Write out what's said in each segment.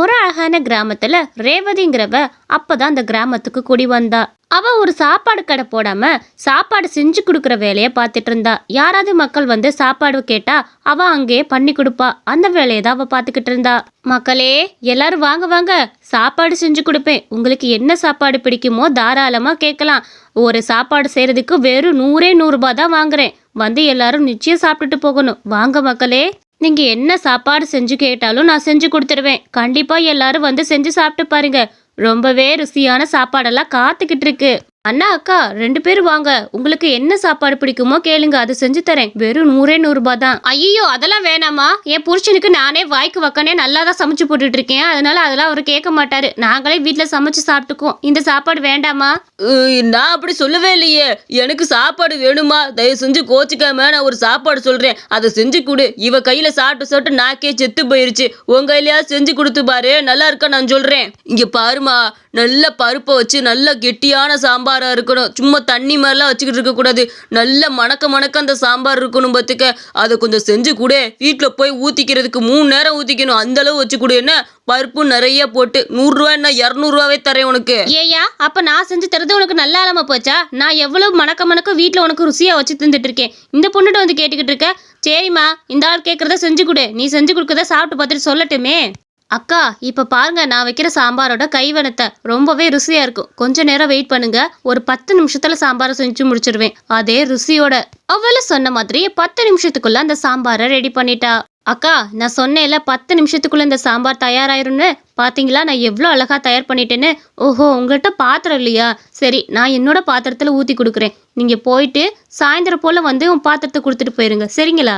ஒரு அழகான கிராமத்துல ரேவதிங்கிறவ அப்பதான் அந்த கிராமத்துக்கு குடி வந்தா. அவ ஒரு சாப்பாடு கடை போடாம சாப்பாடு செஞ்சு கொடுக்குற வேலையை பார்த்துட்டு இருந்தா. யாராவது மக்கள் வந்து சாப்பாடு கேட்டா அவ அங்கேயே பண்ணி கொடுப்பா. அந்த வேலையை தான் அவ பார்த்துக்கிட்டு இருந்தா. மக்களே எல்லாரும் வாங்க வாங்க. சாப்பாடு செஞ்சு கொடுப்பேன். உங்களுக்கு என்ன சாப்பாடு பிடிக்குமோ தாராளமா கேட்கலாம். ஒரு சாப்பாடு செய்யறதுக்கு வெறும் நூறே நூறுரூபா தான் வாங்குறேன். வந்து எல்லாரும் நிச்சயம் சாப்பிட்டுட்டு போகணும். வாங்க மக்களே. நீங்கள் என்ன சாப்பாடு செஞ்சு கேட்டாலும் நான் செஞ்சு கொடுத்துருவேன். கண்டிப்பாக எல்லாரும் வந்து செஞ்சு சாப்பிட்டு பாருங்க. ரொம்பவே ருசியான சாப்பாடெல்லாம் காத்துக்கிட்டு இருக்கு. அண்ணா அக்கா ரெண்டு பேரும் வாங்க. உங்களுக்கு என்ன சாப்பாடு பிடிக்குமோ கேளுங்க. அது செஞ்சு தரேன். வெறும் நூறே நூறுபா தான். ஐயோ அதெல்லாம் வேணாமா? என் புருஷனுக்கு நானே வாய்க்கு வக்கனே நல்லா தான் சமைச்சு போட்டுட்டு இருக்கேன். அதனால அதெல்லாம் அவர் கேட்க மாட்டாரு. நாங்களே வீட்டில் சமைச்சு சாப்பிட்டுக்குவோம். இந்த சாப்பாடு வேண்டாமா? நான் அப்படி சொல்லவே இல்லையே. எனக்கு சாப்பாடு வேணுமா? தயவு செஞ்சு கோச்சிக்காம நான் ஒரு சாப்பாடு சொல்றேன். அதை செஞ்சு கொடு. இவ கையில சாப்பிட்டு சாப்பிட்டு நாக்கே செத்து போயிருச்சு. உன் கையிலயா செஞ்சு கொடுத்து பாரு. நல்லா இருக்கா நான் சொல்றேன். இங்க பாருமா. நல்ல பருப்பை வச்சு நல்ல கெட்டியான சாம்பாரா இருக்கணும். சும்மா தண்ணி மாதிரிலாம் வச்சுக்கிட்டு இருக்கக்கூடாது நல்ல மணக்க மணக்க அந்த சாம்பார் இருக்கணும் பார்த்துக்க அதை கொஞ்சம் செஞ்சு கொடு. வீட்டில் போய் ஊத்திக்கிறதுக்கு மூணு நேரம் ஊற்றிக்கணும் அந்த அளவு வச்சு கொடு. என்ன? பருப்பு நிறைய போட்டு. நூறுரூவா என்ன? இரநூறுவாவே தரேன் உனக்கு. ஏயா அப்போ நான் செஞ்சு தரது உனக்கு நல்லா இல்லாமல் போச்சா? நான் எவ்வளவு மணக்க மணக்க வீட்டில் உனக்கு ருசியாக வச்சு தந்துட்டு இருக்கேன். இந்த பொண்ணுகிட்ட வந்து கேட்டுக்கிட்டு இருக்க. சரிம்மா இந்த ஆள் கேட்குறத செஞ்சு கொடு. நீ செஞ்சு கொடுக்கறத சாப்பிட்டு பார்த்துட்டு சொல்லட்டுமே. அக்கா இப்போ பாருங்க நான் வைக்கிற சாம்பாரோட கைவனத்தை. ரொம்பவே ருசியா இருக்கும். கொஞ்ச நேரம் வெயிட் பண்ணுங்க. ஒரு பத்து நிமிஷத்துல சாம்பாரை செஞ்சு முடிச்சிருவேன். அதே ருசியோட. அவளும் சொன்ன மாதிரி பத்து நிமிஷத்துக்குள்ள அந்த சாம்பாரை ரெடி பண்ணிட்டா. அக்கா நான் சொன்னேன்ல பத்து நிமிஷத்துக்குள்ள இந்த சாம்பார் தயாராயிரும்னு. பாத்தீங்களா? நான் எவ்வளோ அழகா தயார் பண்ணிட்டேன்னு. ஓஹோ உங்கள்கிட்ட பாத்திரம் இல்லையா? சரி நான் என்னோட பாத்திரத்துல ஊத்தி கொடுக்குறேன். நீங்க போயிட்டு சாயந்தரம் போல வந்து உன் பாத்திரத்தை கொடுத்துட்டு போயிருங்க. சரிங்களா?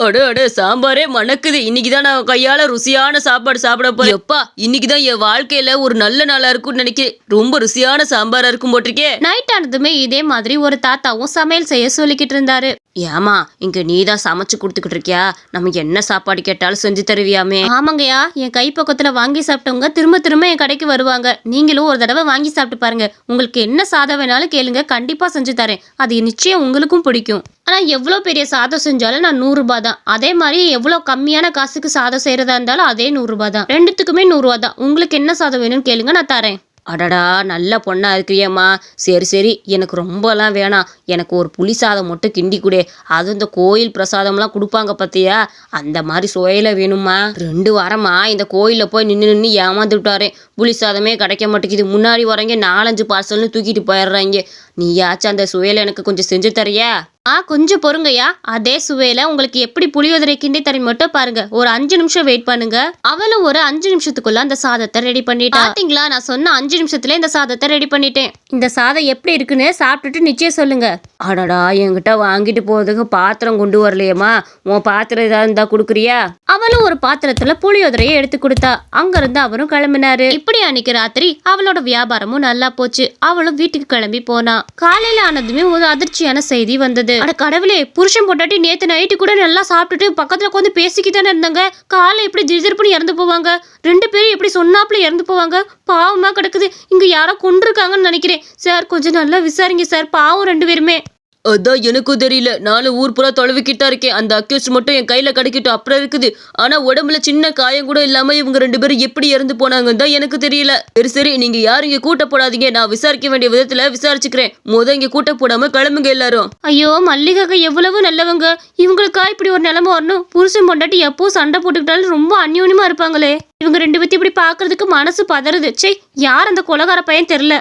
அட அட சாம்பாரே மணக்குது. இன்னைக்கு தான் நான் கையால ருசியான சாப்பாடு சாப்பிட போறேன். எப்பா இன்னைக்கு தான் என் வாழ்க்கையில ஒரு நல்ல நாளா இருக்கும்னு நினைக்கிறேன். ரொம்ப ருசியான சாம்பாரா இருக்கும் போட்டிருக்கே. நைட் ஆனதுமே இதே மாதிரி ஒரு தாத்தாவும் சமையல் செய்ய சொல்லிக்கிட்டு இருந்தாரு. ஏமா இங்க நீ தான் சமைச்சு கொடுத்துக்கிட்டு இருக்கியா? நம்ம என்ன சாப்பாடு கேட்டாலும் செஞ்சு தருவியாமே. ஆமாங்கய்யா என் கைப்பக்கத்துல வாங்கி சாப்பிட்டவங்க திரும்ப திரும்ப என் கடைக்கு வருவாங்க. நீங்களும் ஒரு தடவை வாங்கி சாப்பிட்டு பாருங்க. உங்களுக்கு என்ன சாதம் வேணாலும் கேளுங்க கண்டிப்பா செஞ்சு தரேன். அது நிச்சயம் உங்களுக்கும் பிடிக்கும். ஆனா எவ்வளோ பெரிய சாதம் செஞ்சாலும் நான் நூறுரூபா தான். அதே மாதிரி எவ்வளோ கம்மியான காசுக்கு சாதம் செய்யறதா இருந்தாலும் அதே நூறுரூபா தான். ரெண்டுத்துக்குமே நூறுரூவா தான். உங்களுக்கு என்ன சாதம் வேணும்னு கேளுங்க நான் தரேன். அடடா நல்ல பொண்ணாக இருக்கிறியம்மா. சரி சரி எனக்கு ரொம்பலாம் வேணாம். எனக்கு ஒரு புளி சாதம் மட்டும் கிண்டி கொடு. அது இந்த கோயில் பிரசாதம்லாம் கொடுப்பாங்க பார்த்தியா அந்த மாதிரி சுவையில் வேணுமா ரெண்டு வாரமா இந்த கோயிலில் போய் நின்று நின்று ஏமாந்து விட்டாரே புளி சாதமே கிடைக்க மாட்டேங்குது. முன்னாடி வரங்க நாலஞ்சு பார்சல்னு தூக்கிட்டு போயிடுறாங்க. நீயாச்சும் அந்த சுவையில எனக்கு கொஞ்சம் செஞ்சு தரியா? ஆ கொஞ்சம் பொறுங்கய்யா. அதே சுவையில உங்களுக்கு எப்படி புளியோதரை கிண்டி தரேன் மட்டும் பாருங்க. ஒரு அஞ்சு நிமிஷம் வெயிட் பண்ணுங்க. அவளும் ஒரு அஞ்சு நிமிஷத்துக்குள்ள அந்த சாதத்தை ரெடி பண்ணிட்டா. பாத்தீங்களா? நான் சொன்ன அஞ்சு நிமிஷத்துல இந்த சாதத்தை ரெடி பண்ணிட்டேன். இந்த சாதம் எப்படி இருக்குன்னு சாப்பிட்டுட்டு நிச்சயம் சொல்லுங்க. அடடா என்கிட்ட வாங்கிட்டு போகிறதுக்கு பாத்திரம் கொண்டு வரலையேம்மா. உன் பாத்திரம் ஏதாவது இருந்தா கொடுக்குறியா? அவளும் ஒரு பாத்திரத்துல புளியோதரையை எடுத்து கொடுத்தா. அங்கிருந்து அவரும் கிளம்பினாரு. இப்படி அன்னைக்கு ராத்திரி அவளோட வியாபாரமும் நல்லா போச்சு. அவளும் வீட்டுக்கு கிளம்பி போனா. காலையில ஆனதுமே ஒரு அதிர்ச்சியான செய்தி வந்தது. அட கடவுளே புருஷன் பொட்டாட்டி நேத்து நைட்டு கூட நல்லா சாப்பிட்டுட்டு பக்கத்துல உட்காந்து பேசிக்கிட்டு இருந்தாங்க. காலை எப்படி திடீர்னு இறந்து போவாங்க? ரெண்டு பேரும் எப்படி சொன்னாப்புல இறந்து போவாங்க? பாவமா கிடக்குது. இங்க யாரோ கொண்டிருக்காங்கன்னு நினைக்கிறேன். சார் கொஞ்சம் நல்லா விசாரிங்க சார். பாவம் ரெண்டு பேருமே. அதான் எனக்கும் தெரியல. நானும் ஊர் பூரா தொலைவிக்கிட்டா இருக்கேன். அந்த அக்யூஸ் மட்டும் என் கையில் கிடைக்கட்டும் அப்புறம் இருக்குது. ஆனால் உடம்புல சின்ன காயம் கூட இல்லாமல் இவங்க ரெண்டு பேரும் எப்படி இறந்து போனாங்கன்னு தான் எனக்கு தெரியல. சரி சரி நீங்கள் யாரும் இங்கே கூட்ட போடாதீங்க. நான் விசாரிக்க வேண்டிய விதத்தில் விசாரிச்சுக்கிறேன். முத இங்கே கூட்ட போடாமல் கிளம்புங்க எல்லாரும். ஐயோ மல்லிகாக்கா எவ்வளவு நல்லவங்க. இவங்களுக்கா இப்படி ஒரு நிலைமை வரணும்? புருஷன் பொண்டாட்டி எப்போ சண்டை போட்டுக்கிட்டாலும் ரொம்ப அந்யோன்யமா இருப்பாங்களே. இவங்க ரெண்டு பேத்தி இப்படி பார்க்கறதுக்கு மனசு பதறுது. ச்சே யார் அந்த கொலகார பையன் தெரில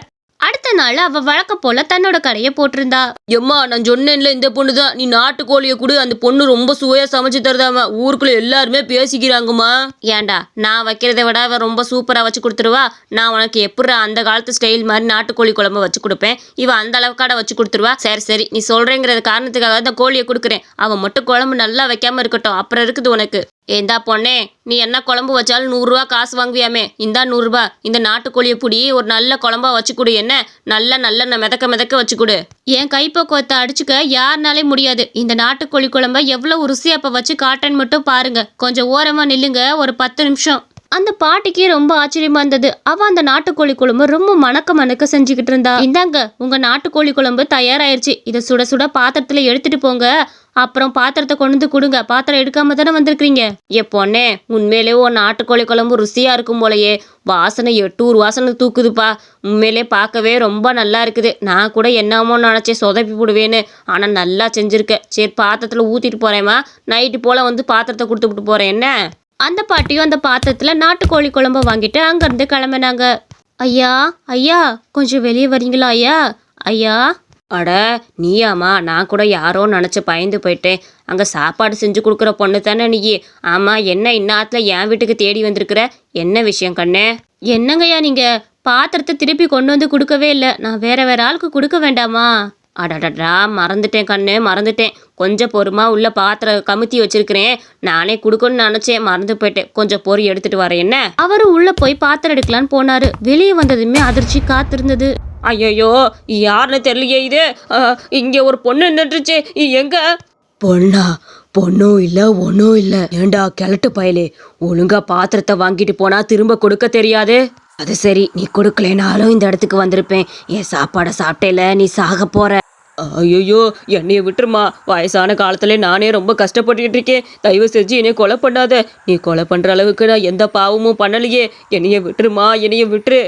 அடுத்த நாள் அவ வழக்கம் போல தன்னோட கடையை போட்டிருந்தா. எம்மா நான் சொன்னேன்ல இந்த பொண்ணு தான் நீ நாட்டுக்கோழியை கொடு அந்த பொண்ணு ரொம்ப சுவையா சமைச்சு தருதாம. ஊருக்குள்ள எல்லாருமே பேசிக்கிறாங்கம்மா. ஏன்டா நான் வைக்கிறத விட அவ ரொம்ப சூப்பரா வச்சு கொடுத்துருவா. நான் உனக்கு எப்படி அந்த காலத்து ஸ்டைல் மாதிரி நாட்டுக்கோழி குழம்பு வச்சு கொடுப்பேன். இவ அந்த அளவுக்காட வச்சு கொடுத்துருவா. சரி சரி நீ சொல்றேங்கிறது காரணத்துக்காக தான் கோழியை கொடுக்குறேன். அவ மட்டும் குழம்பு நல்லா வைக்காம இருக்கட்டும். அப்புறம் இருக்குது உனக்கு. ஏந்தா பொண்ணே நீ என்ன குழம்பு வச்சாலும் நூறுரூவா காசு வாங்குவியாமே? இந்தா நூறுரூபா இந்த நாட்டுக்கோழியை புடி ஒரு நல்ல குழம்பா வச்சு கொடு என்ன? நல்ல நல்ல மிதக்க மிதக்க வச்சு கொடு என் கைப்பக்குவத்தை அடிச்சுக்க யாருனாலே முடியாது. இந்த நாட்டுக்கோழி குழம்ப எவ்வளோ ருசியாக அப்ப வச்சு காட்டன் மட்டும் பாருங்க. கொஞ்சம் ஓரமாக நில்லுங்க ஒரு பத்து நிமிஷம். அந்த பாட்டிக்கே ரொம்ப ஆச்சரியமா இருந்தது. அவ அந்த நாட்டுக்கோழி குழம்பு ரொம்ப மணக்க மணக்க செஞ்சுக்கிட்டு இருந்தா. இந்தாங்க உங்க நாட்டுக்கோழி குழம்பு தயாராயிருச்சு. இதை சுட சுட பாத்திரத்துல எடுத்துட்டு போங்க. அப்புறம் பாத்திரத்தை கொண்டு வந்து கொடுங்க. பாத்திரம் எடுக்காம தானே வந்திருக்கிறீங்க? ஏ பொண்ணே உண்மையிலே உன் நாட்டுக்கோழி குழம்பு ருசியா இருக்கும் போலயே. வாசனை எட்டூர் வாசனை தூக்குதுப்பா. உண்மையிலே பார்க்கவே ரொம்ப நல்லா இருக்குது. நான் கூட என்னமோ நினச்சேன் சொதப்பி போடுவேன்னு. ஆனால் நல்லா செஞ்சுருக்கேன் சரி பாத்திரத்தில் ஊற்றிட்டு போகிறேம்மா நைட்டு போல் வந்து பாத்திரத்தை கொடுத்து விட்டு போகிறேன் என்ன? அந்த பாட்டியும் அந்த பாத்திரத்தில் நாட்டுக்கோழி குழம்ப வாங்கிட்டு அங்கேருந்து கிளம்பினாங்க. ஐயா ஐயா கொஞ்சம் வெளியே வரீங்களா ஐயா? ஐயா அட நீயாம்மா நான் கூட யாரோ நினச்சி பயந்து போயிட்டேன். அங்கே சாப்பாடு செஞ்சு கொடுக்குற பொண்ணு தானே நீ ஆமாம் என்ன இந்நாத்தில் என் வீட்டுக்கு தேடி வந்திருக்கிற? என்ன விஷயம் கண்ணே? என்னங்கய்யா நீங்கள் பாத்திரத்தை திருப்பி கொண்டு வந்து கொடுக்கவே இல்லை. நான் வேற வேற ஆளுக்கு கொடுக்க வேண்டாமா? அடடடா மறந்துட்டேன் கண்ணு மறந்துட்டேன். கொஞ்சம் பொறுமா உள்ள பாத்திரம் கமுத்தி வச்சிருக்கிறேன். நானே கொடுக்கணும்னு நினைச்சேன் மறந்து போயிட்டேன். கொஞ்சம் பொறி எடுத்துட்டு வரேன் என்ன? அவரும் உள்ள போய் பாத்திரம் எடுக்கலான்னு போனாரு. வெளியே வந்ததுமே அதிர்ச்சி காத்திருந்தது. ஐயோ யாருன்னு தெரியலையே இது. இங்க ஒரு பொண்ணு நின்றுச்சு எங்க? பொண்ணா? பொண்ணும் இல்ல ஒன்றும் இல்ல. ஏண்டா கிழட்டு பயலே? ஒழுங்கா பாத்திரத்தை வாங்கிட்டு போனா திரும்ப கொடுக்க தெரியாது. அது சரி நீ கொடுக்கலைனாலும் இந்த இடத்துக்கு வந்திருப்பேன். என் சாப்பாடை சாப்பிட்டேல நீ சாக போற. ஐயோ என்னைய விட்டுருமா? வயசான காலத்துல நானே ரொம்ப கஷ்டப்பட்டுக்கிட்டு இருக்கேன். தயவு செஞ்சு என்னைய கொலை பண்ணாத. நீ கொலை பண்ற அளவுக்கு நான் எந்த பாவமும் பண்ணலையே. என்னைய விட்டுருமா? என்னைய விட்டுரு.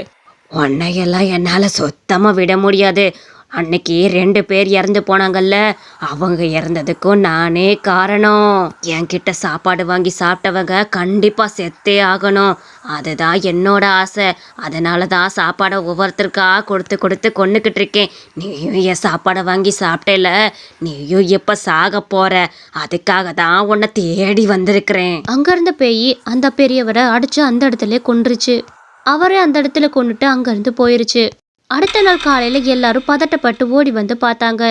உன்னையெல்லாம் என்னால் சுத்தமாக விட முடியாது. அன்னைக்கு ரெண்டு பேர் இறந்து போனாங்கல்ல அவங்க இறந்ததுக்கும் நானே காரணம். என்கிட்ட சாப்பாடு வாங்கி சாப்பிட்டவங்க கண்டிப்பாக செத்தே ஆகணும். அதுதான் என்னோட ஆசை. அதனால தான் சாப்பாடை ஒவ்வொருத்தருக்கா கொடுத்து கொடுத்து கொண்டுக்கிட்டு இருக்கேன். நீயும் என் சாப்பாடை வாங்கி சாப்பிட்டேல நீயும் எப்ப சாக போற? அதுக்காக தான் உன்னை தேடி வந்திருக்கிறேன். அங்கேருந்து பேய் அந்த பெரியவரை அடிச்சு அந்த இடத்துல கொன்றுச்சு. அவரே அந்த இடத்துல கொண்டுட்டு அங்க இருந்து போயிருச்சு. அடுத்த நாள் காலையில எல்லாரும் பதட்டப்பட்டு ஓடி வந்து பார்த்தாங்க.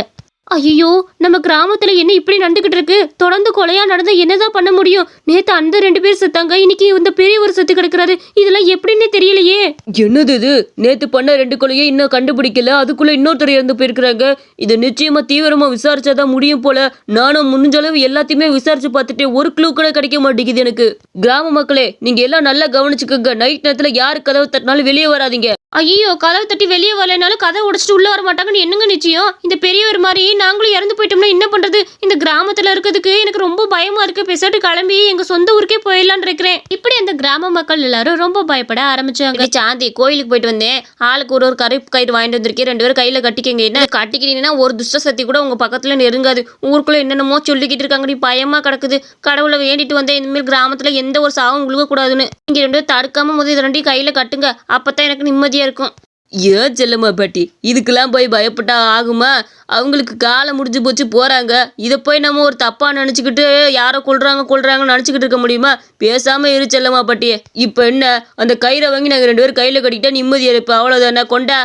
ஐயோ நம்ம கிராமத்துல என்ன இப்படி நடந்துகிட்டு இருக்கு? தொடர்ந்து கொலையா நடந்தா என்னதான் பண்ண முடியும்? நேத்து அந்த ரெண்டு பேர் செத்தாங்க இன்னைக்கு இந்த பெரியவர் செத்து கிடக்குறாரு. இதெல்லாம் எப்படின்னே தெரியலையே. என்னது இது? நேத்து பண்ண ரெண்டு கொலையை இன்னும் கண்டுபிடிக்கல அதுக்குள்ள இன்னொருத்தர் இறந்து போயிருக்கிறாங்க. இது நிச்சயமா தீவிரமா விசாரிச்சாதான் முடியும் போல. நானும் முடிஞ்ச அளவு எல்லாத்தையுமே விசாரிச்சு பார்த்துட்டு ஒரு க்ளூ கூட கிடைக்க மாட்டேங்குது எனக்கு. கிராம மக்களே நீங்க எல்லாம் நல்லா கவனிச்சுக்கோங்க. நைட் நேரத்துல யாரு கதவு தட்டினாலும் வெளியே வராதீங்க. ஐயோ கதவை தட்டி வெளியே வரலைனாலும் கதை உடைச்சிட்டு உள்ள வர மாட்டாங்கன்னு என்னங்க நிச்சயம்? இந்த பெரியவர் மாதிரி நாங்களும் இறந்து போயிட்டோம்னா என்ன பண்றது? இந்த கிராமத்துல இருக்கிறதுக்கு எனக்கு ரொம்ப பயமா இருக்கு. பெசாட்டு கிளம்பி எங்க சொந்த ஊருக்கே போயிடலான்னு இருக்கிறேன் இப்படி அந்த கிராம மக்கள் எல்லாரும் ரொம்ப பயப்பட ஆரம்பிச்சாங்க. சாந்தி கோயிலுக்கு போயிட்டு வந்தேன். ஆளுக்கு ஒரு ஒரு கருப்பு கயிறு வாங்கிட்டு வந்திருக்கேன். ரெண்டு பேரும் கையில கட்டிக்கங்க. என்ன கட்டிக்கிட்டீங்கன்னா ஒரு துஷ்ட சக்தி கூட உங்க பக்கத்துல நெருங்காது. ஊருக்குள்ள என்னென்னமோ சொல்லிக்கிட்டு இருக்காங்க நீ பயமா கிடக்குது. கடவுளை வேண்டிட்டு வந்தேன். இனிமேல் கிராமத்துல எந்த ஒரு சாவும் உங்களுக்கு கூடாதுன்னு இங்க ரெண்டு தடுக்காமல் தடுக்காம முதல் இது ரெண்டையும் கையில கட்டுங்க. அப்பதான் எனக்கு நிம்மதியா இருக்கும். ஏன் செல்லம்மா பாட்டி இதுக்கெல்லாம் போய் பயப்பட்டா ஆகுமா? அவங்களுக்கு காலம் முடிஞ்சு போச்சு போகிறாங்க இதை போய் நம்ம ஒரு தப்பாக நினச்சிக்கிட்டு யாரோ கொள்றாங்க கொள்றாங்கன்னு நினச்சிக்கிட்டு இருக்க முடியுமா? பேசாமல் இரு செல்லம்மா பாட்டி. இப்போ என்ன அந்த கயிறை வாங்கி நாங்கள் ரெண்டு பேரும் கையில் கட்டிக்கிட்டா நிம்மதியா இருப்போம் அவ்வளோதானே கொண்டா?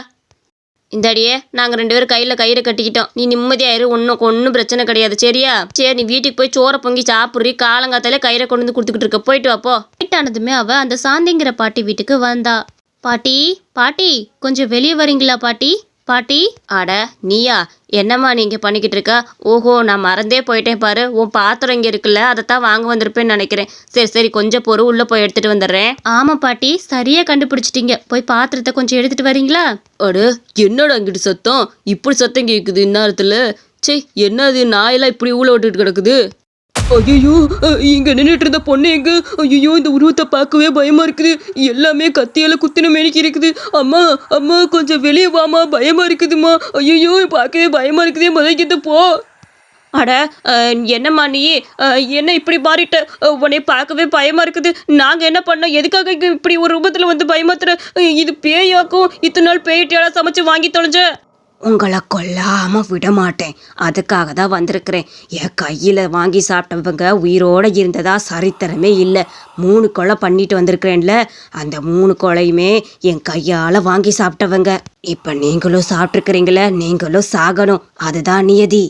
இந்தாடியே நாங்கள் ரெண்டு பேரும் கையில் கயிறை கட்டிக்கிட்டோம். நீ நிம்மதியாயிரு ஒன்றும் ஒன்றும் பிரச்சனை கிடையாது சரியா? சரி நீ வீட்டுக்கு போய் சோறை பொங்கி சாப்பிட்றி காலங்காத்தாலே கயிறை கொண்டு வந்து கொடுத்துக்கிட்டு இருக்க. போயிட்டு வாப்போ ஆனதுமே அவள் அந்த சாந்திங்கிற பாட்டி வீட்டுக்கு வந்தா. பாட்டி பாட்டி கொஞ்சம் வெளியே வரீங்களா பாட்டி? பாட்டி அட நீயா என்னம்மா நீங்க பண்ணிக்கிட்டு இருக்க? ஓஹோ நான் மறந்தே போயிட்டேன் பாரு. உன் பாத்திரம் இங்க இருக்குல்ல அதைத்தான் வாங்க வந்திருப்பேன்னு நினைக்கிறேன். சரி சரி கொஞ்சம் பொறு உள்ள போய் எடுத்துட்டு வந்துடுறேன். ஆமா பாட்டி சரியா கண்டுபிடிச்சிட்டீங்க. போய் பாத்திரத்தை கொஞ்சம் எடுத்துட்டு வரீங்களா? அட என்னடா இங்கிட்டு சத்தம்? இப்படி சத்தம் கேட்குது இந்நேரத்தில்? சே என்னது நாயெல்லாம் இப்படி ஊழ விட்டுட்டு கிடக்குது? ஐயோ இங்க நின்றுட்டு இருந்த பொண்ணு எங்க? ஐயோ இந்த உருவத்தை பார்க்கவே பயமா இருக்குது. எல்லாமே கத்தியால குத்தின மேனிக்கு இருக்குது. அம்மா அம்மா கொஞ்சம் வெளியே வாமா பயமா இருக்குதுமா ஐயோ பார்க்கவே பயமா இருக்குதே முதல்கிட்ட போ. அட என்னம்மா நீ? என்ன இப்படி மாறிட்ட? உன்னை பார்க்கவே பயமா இருக்குது. நாங்க என்ன பண்ணோம்? எதுக்காக இப்படி ஒரு ரூபத்தில் வந்து பயமாத்துற இது பேயாக்கும். இத்தனை நாள் பேயிட்டியால சமைச்சு வாங்கி தொலைஞ்ச? உங்களை கொல்லாம விட மாட்டேன் அதுக்காக தான் வந்திருக்கிறேன். என் கையில் வாங்கி சாப்பிட்டவங்க உயிரோடு இருந்ததா சரித்திரமே இல்லை. மூணு கொலை பண்ணிட்டு வந்திருக்கிறேன்ல. அந்த மூணு கொலையுமே என் கையால் வாங்கி சாப்பிட்டவங்க. இப்போ நீங்களும் சாப்பிட்ருக்கிறீங்களே நீங்களும் சாகணும். அதுதான் நியதி.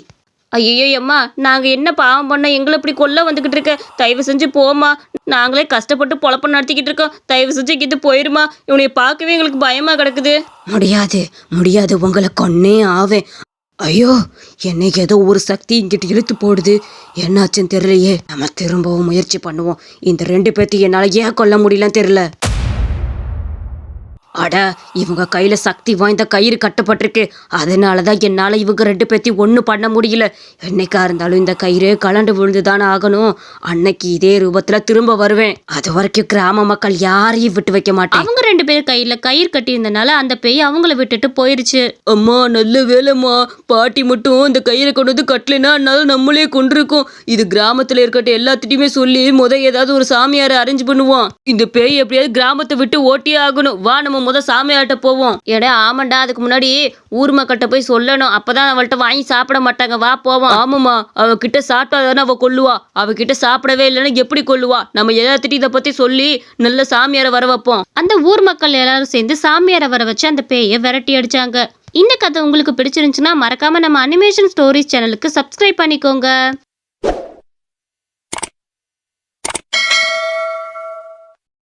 ஐயோ அம்மா நாங்கள் என்ன பாவம் பண்ணோம் எங்களை இப்படி கொல்ல வந்துக்கிட்டு இருக்க? தயவு செஞ்சு போமா நாங்களே கஷ்டப்பட்டு பொழப்ப நடத்திக்கிட்டு இருக்கோம். தயவு செஞ்சு இங்கிட்டு போயிருமா. இவனைய பார்க்கவே எங்களுக்கு பயமா கிடக்குது. முடியாது முடியாது. உங்களை கொன்னே ஆவேன். ஐயோ என்னை ஏதோ ஒரு சக்தி இங்கிட்டு இழுத்து போடுது. என்னாச்சுன்னு தெரியலையே. நம்ம திரும்பவும் முயற்சி பண்ணுவோம். இந்த ரெண்டு பேர்த்தையும் என்னால் ஏன் கொல்ல முடியலன்னு தெரியல. அட இவங்க கையில சக்தி வாய்ந்த கயிறு கட்டப்பட்டிருக்கு. அதனாலதான் என்னால இவங்க ரெண்டு பேர்த்தையும் ஒன்றும் பண்ண முடியல. என்னைக்கா இருந்தாலும் இந்த கயிறு கலண்டு விழுந்துதானே ஆகணும். அன்னைக்கு இதே ரூபத்துல திரும்ப வருவேன். அது வரைக்கும் கிராம மக்கள் யாரையும் விட்டு வைக்க மாட்டேன். அவங்க ரெண்டு பேர் கையில கயிறு கட்டியிருந்தனால அந்த பேய் அவங்கள விட்டுட்டு போயிருச்சு. அம்மா நல்ல வேலைம்மா பாட்டி மட்டும் இந்த கயிறை கொண்டு வந்து கட்டலைன்னா அதனால நம்மளே கொண்டிருக்கோம் இது கிராமத்துல இருக்கட்டும் எல்லாத்திட்டையுமே சொல்லி முத ஏதாவது ஒரு சாமியாரை அரேஞ்ச் பண்ணுவோம் இந்த பேய் எப்படியாவது கிராமத்தை விட்டு ஓட்டியே ஆகணும். வா நம்ம முத சாமியார்கிட்ட போவோம். எடா ஆமாண்டா அதுக்கு முன்னாடி ஊர் மக்கள்கிட்ட போய் சொல்லணும். அப்பதான் அவள்கிட்ட வாங்கி சாப்பிட மாட்டாங்க. வா போவோம். ஆமாம்மா அவகிட்ட சாப்பிட்டா தானே அவ கொல்லுவா. அவகிட்ட சாப்பிடவே இல்லைன்னா எப்படி கொல்லுவா? நம்ம எல்லாத்திட்டையும் இதை பத்தி சொல்லி நல்ல சாமியாரை வர வைப்போம். அந்த ஊர் மக்கள் எல்லாரும் சேர்ந்து சாமியாரை வர வச்சு அந்த பேயை விரட்டி அடிச்சாங்க. இந்த கதை உங்களுக்கு பிடிச்சிருந்துச்சுன்னா மறக்காம நம்ம அனிமேஷன் ஸ்டோரிஸ் சேனலுக்கு சப்ஸ்கிரைப் பண்ணிக்கோங்க.